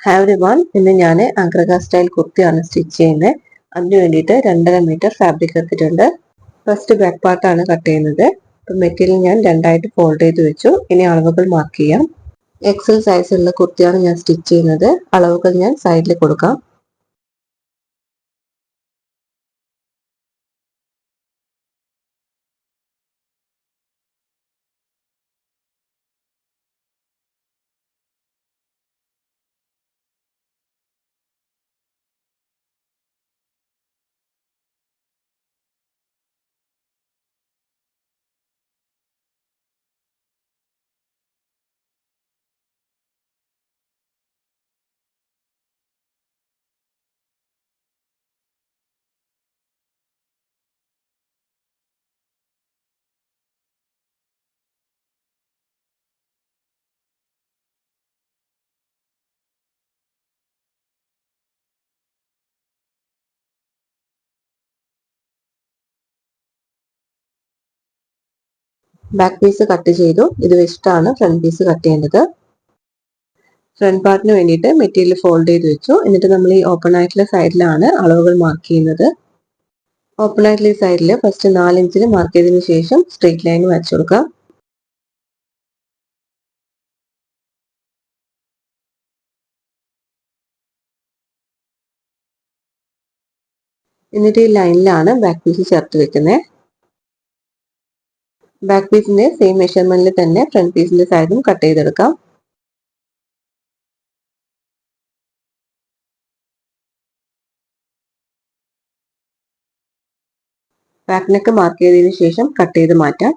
Have one ഇന്ന് ഞാൻ ആഗ്രഹ സ്റ്റൈൽ കുർത്തിയാണ് സ്റ്റിച്ച് ചെയ്യുന്നത്. അതിന് വേണ്ടിയിട്ട് രണ്ടര മീറ്റർ ഫാബ്രിക് എടുത്തിട്ടുണ്ട്. ഫസ്റ്റ് ബാക്ക് പാർട്ടാണ് കട്ട് ചെയ്യുന്നത്. അപ്പം മെറ്റീരിയൽ ഞാൻ രണ്ടായിട്ട് ഫോൾഡ് ചെയ്ത് വെച്ചു. ഇനി അളവുകൾ മാർക്ക് ചെയ്യാം. എക്സൽ സൈസുള്ള കുർത്തിയാണ് ഞാൻ സ്റ്റിച്ച് ചെയ്യുന്നത്. അളവുകൾ ഞാൻ സൈഡിൽ കൊടുക്കാം. ബാക്ക് പീസ് കട്ട് ചെയ്തു. ഇത് വെച്ചിട്ടാണ് ഫ്രണ്ട് പീസ് കട്ട് ചെയ്യേണ്ടത്. ഫ്രണ്ട് പാർട്ടിന് വേണ്ടിയിട്ട് മെറ്റീരിയൽ ഫോൾഡ് ചെയ്ത് വെച്ചു. എന്നിട്ട് നമ്മൾ ഈ ഓപ്പൺ ആയിട്ടുള്ള സൈഡിലാണ് അളവുകൾ മാർക്ക് ചെയ്യുന്നത്. ഓപ്പൺ ആയിട്ടുള്ള സൈഡിൽ ഫസ്റ്റ് നാല് ഇഞ്ചിൽ മാർക്ക് ചെയ്തതിന് ശേഷം സ്ട്രെയിറ്റ് ലൈൻ വരച്ചു കൊടുക്കാം എന്നിട്ട് ഈ ലൈനിലാണ് ബാക്ക് പീസ് ചേർത്ത് വെക്കുന്നത് ബാക്ക് പീസിന്റെ സെയിം മെഷർമെന്റിൽ തന്നെ ഫ്രണ്ട് പീസിന്റെ സൈഡും കട്ട് ചെയ്തെടുക്കാം. ബാക്ക് നെക്ക് മാർക്ക് ചെയ്തതിന് ശേഷം കട്ട് ചെയ്ത് മാറ്റാം.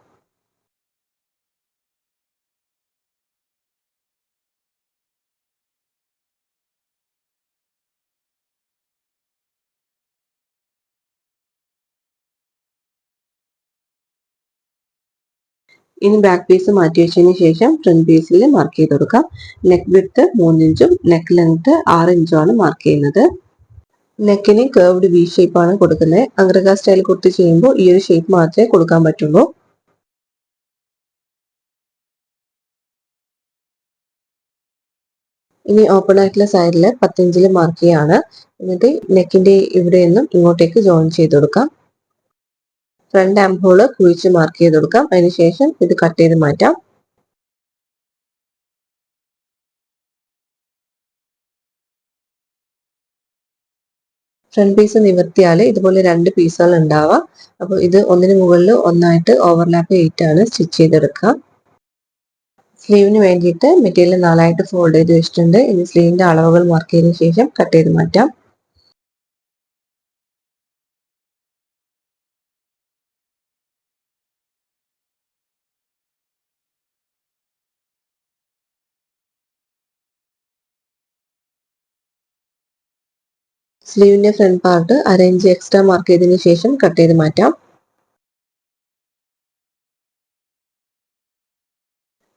ഇനി ബാക്ക് പീസ് മാറ്റി വെച്ചതിന് ശേഷം ഫ്രണ്ട് പീസിൽ മാർക്ക് ചെയ്ത് കൊടുക്കാം. നെക്ക് വിത്ത് മൂന്നിഞ്ചും നെക്ക് ലെങ്ത് ആറ് ഇഞ്ചുമാണ് മാർക്ക് ചെയ്യുന്നത്. നെക്കിന് കേർവ്ഡ് വി ഷേപ്പാണ് കൊടുക്കുന്നത് അഗ്രക സ്റ്റൈൽ കുർത്തി ചെയ്യുമ്പോൾ ഈ ഒരു ഷേപ്പ് മാത്രമേ കൊടുക്കാൻ പറ്റുള്ളൂ. ഇനി ഓപ്പൺ ആയിട്ടുള്ള സൈഡിൽ പത്തിഞ്ചിൽ മാർക്ക് ചെയ്യാണ്. എന്നിട്ട് നെക്കിന്റെ ഇവിടെ നിന്നും ഇങ്ങോട്ടേക്ക് ജോയിൻ ചെയ്ത് കൊടുക്കാം. ഫ്രണ്ട് ആം ഹോൾ കുഴിച്ച് മാർക്ക് ചെയ്ത് കൊടുക്കാം. അതിനുശേഷം ഇത് കട്ട് ചെയ്ത് മാറ്റാം. ഫ്രണ്ട് പീസ് നിവർത്തിയാൽ ഇതുപോലെ രണ്ട് പീസുകൾ ഉണ്ടാവാം. അപ്പോൾ ഇത് ഒന്നിന് മുകളിൽ ഒന്നായിട്ട് ഓവർലാപ്പ് ചെയ്തിട്ടാണ് സ്റ്റിച്ച് ചെയ്തെടുക്കുക. സ്ലീവിന് വേണ്ടിയിട്ട് മെറ്റീരിയൽ നാലായിട്ട് ഫോൾഡ് ചെയ്ത് വെച്ചിട്ടുണ്ട്. ഇനി സ്ലീവിന്റെ അളവുകൾ മാർക്ക് ചെയ്തതിനു ശേഷം കട്ട് ചെയ്ത് മാറ്റാം. സ്ലീവിന്റെ ഫ്രണ്ട് പാർട്ട് അരയിഞ്ച് എക്സ്ട്രാ മാർക്ക് ചെയ്തതിനു ശേഷം കട്ട് ചെയ്ത് മാറ്റാം.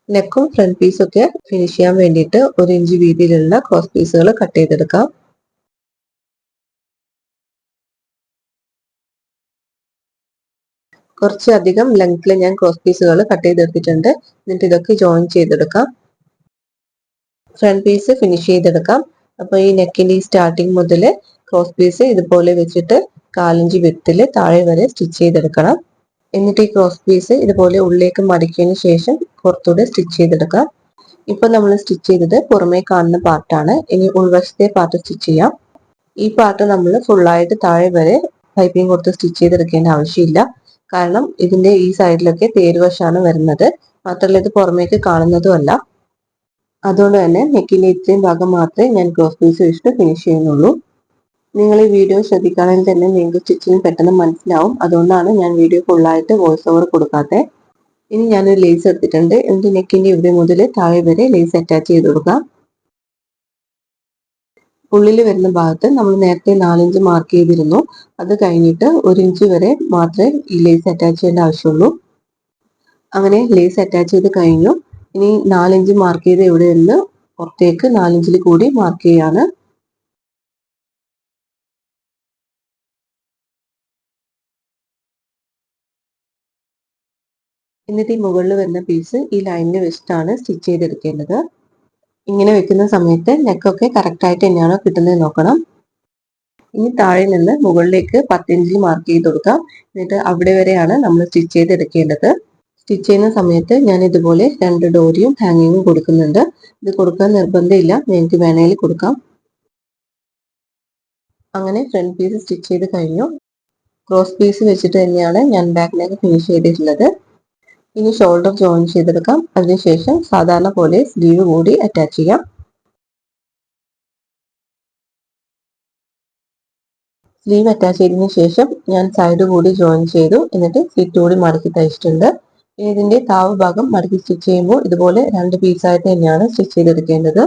നെക്കും ഫ്രണ്ട് പീസൊക്കെ ഫിനിഷ് ചെയ്യാൻ വേണ്ടിയിട്ട് ഒരു ഇഞ്ച് വീതിയിലുള്ള ക്രോസ് പീസുകൾ കട്ട് ചെയ്തെടുക്കാം. കുറച്ചധികം ലെങ്ത്തിൽ ഞാൻ ക്രോസ് പീസുകൾ കട്ട് ചെയ്തെടുത്തിട്ടുണ്ട്. എന്നിട്ട് ഇതൊക്കെ ജോയിൻ ചെയ്തെടുക്കാം. ഫ്രണ്ട് പീസ് ഫിനിഷ് ചെയ്തെടുക്കാം. അപ്പോൾ ഈ നെക്കിന്റെ ഈ സ്റ്റാർട്ടിങ് മുതൽ ക്രോസ് പീസ് ഇതുപോലെ വെച്ചിട്ട് കാലഞ്ച് വിത്തിൽ താഴെ വരെ സ്റ്റിച്ച് ചെയ്തെടുക്കണം. എന്നിട്ട് ഈ ക്രോസ് പീസ് ഇതുപോലെ ഉള്ളിലേക്ക് മടക്കിയതിന് ശേഷം പുറത്തൂടെ സ്റ്റിച്ച് ചെയ്തെടുക്കാം ഇപ്പൊ നമ്മൾ സ്റ്റിച്ച് ചെയ്തത് പുറമേ കാണുന്ന പാർട്ടാണ്. ഇനി ഉൾവശത്തെ പാർട്ട് സ്റ്റിച്ച് ചെയ്യാം. ഈ പാർട്ട് നമ്മൾ ഫുള്ളായിട്ട് താഴെ വരെ പൈപ്പിംഗ് കൊടുത്ത് സ്റ്റിച്ച് ചെയ്തെടുക്കേണ്ട ആവശ്യമില്ല. കാരണം ഇതിന്റെ ഈ സൈഡിലൊക്കെ തേരുവശാണ് വരുന്നത്. മാത്രമല്ല ഇത് പുറമേക്ക് കാണുന്നതുമല്ല അതുകൊണ്ട് തന്നെ നെക്കിന്റെ ഇത്രയും ഭാഗം മാത്രമേ ഞാൻ ക്രോസ് പീസ് വെച്ചിട്ട് ഫിനിഷ് ചെയ്യുന്നുള്ളൂ. നിങ്ങൾ ഈ വീഡിയോ ശ്രദ്ധിക്കുകയാണെങ്കിൽ തന്നെ നിങ്ങൾക്ക് സ്റ്റിച്ചിങ് പെട്ടെന്ന് മനസ്സിലാവും. അതുകൊണ്ടാണ് ഞാൻ വീഡിയോ ഫുള്ളായിട്ട് വോയിസ് ഓവർ കൊടുക്കാത്തത് ഇനി ഞാനൊരു ലേസ് എടുത്തിട്ടുണ്ട്. എന്നിട്ട് നെക്കിന്റെ ഇവിടെ മുതൽ താഴെ വരെ ലേസ് അറ്റാച്ച് ചെയ്ത് കൊടുക്കാം. ഉള്ളിൽ വരുന്ന ഭാഗത്ത് നമ്മൾ നേരത്തെ നാലിഞ്ച് മാർക്ക് ചെയ്തിരുന്നു. അത് കഴിഞ്ഞിട്ട് ഒരു ഇഞ്ച് വരെ മാത്രമേ ഈ ലേസ് അറ്റാച്ച് ചെയ്യേണ്ട ആവശ്യമുള്ളൂ. അങ്ങനെ ലേസ് അറ്റാച്ച് ചെയ്ത് കഴിഞ്ഞു. ഇനി നാലിഞ്ച് മാർക്ക് ചെയ്ത് ഇവിടെ നിന്ന് പുറത്തേക്ക് നാലിഞ്ചിൽ കൂടി മാർക്ക് ചെയ്യാണ്. എന്നിട്ട് ഈ മുകളിൽ വരുന്ന പീസ് ഈ ലൈനിന് വെച്ചിട്ടാണ് സ്റ്റിച്ച് ചെയ്തെടുക്കേണ്ടത്. ഇങ്ങനെ വെക്കുന്ന സമയത്ത് നെക്കൊക്കെ കറക്റ്റായിട്ട് തന്നെയാണോ കിട്ടുന്നത് നോക്കണം. ഇനി താഴെ നിന്ന് മുകളിലേക്ക് പത്തിഞ്ചിൽ മാർക്ക് ചെയ്ത് കൊടുക്കാം. എന്നിട്ട് അവിടെ വരെയാണ് നമ്മൾ സ്റ്റിച്ച് ചെയ്തെടുക്കേണ്ടത്. സ്റ്റിച്ച് ചെയ്യുന്ന സമയത്ത് ഞാൻ ഇതുപോലെ രണ്ട് ഡോറിയും ഹാങ്ങിങ്ങും കൊടുക്കുന്നുണ്ട്. ഇത് കൊടുക്കാൻ നിർബന്ധമില്ല. നിങ്ങൾക്ക് വേണമെങ്കിൽ കൊടുക്കാം. അങ്ങനെ ഫ്രണ്ട് പീസ് സ്റ്റിച്ച് ചെയ്ത് കഴിഞ്ഞു. ക്രോസ് പീസ് വെച്ചിട്ട് തന്നെയാണ് ഞാൻ ബാക്ക് നെക്ക് ഫിനിഷ് ചെയ്തിട്ടുള്ളത്. ഇനി ഷോൾഡർ ജോയിൻ ചെയ്തെടുക്കാം. അതിനുശേഷം സാധാരണ പോലെ സ്ലീവ് കൂടി അറ്റാച്ച് ചെയ്യാം. സ്ലീവ് അറ്റാച്ച് ചെയ്തതിനു ശേഷം ഞാൻ സൈഡ് കൂടി ജോയിൻ ചെയ്തു. എന്നിട്ട് സ്ലിറ്റ് കൂടി മടക്കി തയ്ച്ചിട്ടുണ്ട് ഇതിന്റെ താവ് ഭാഗം മടക്കി സ്റ്റിച്ച് ചെയ്യുമ്പോൾ ഇതുപോലെ രണ്ട് പീസായിട്ട് തന്നെയാണ് സ്റ്റിച്ച് ചെയ്തെടുക്കേണ്ടത്.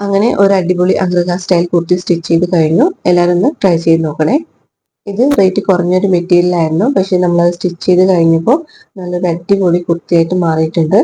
അങ്ങനെ ഒരു അടിപൊളി അഗ്രഹ സ്റ്റൈൽ കുർത്തി സ്റ്റിച്ച് ചെയ്ത് കഴിഞ്ഞു. എല്ലാവരും ഒന്ന് ട്രൈ ചെയ്ത് നോക്കണേ. ഇത് റേറ്റ് കുറഞ്ഞൊരു മെറ്റീരിയൽ ആയിരുന്നു. പക്ഷെ നമ്മൾ അത് സ്റ്റിച്ച് ചെയ്ത് കഴിഞ്ഞപ്പോൾ നല്ലൊരു അടിപൊളി കുർത്തിയായിട്ട് മാറിയിട്ടുണ്ട്.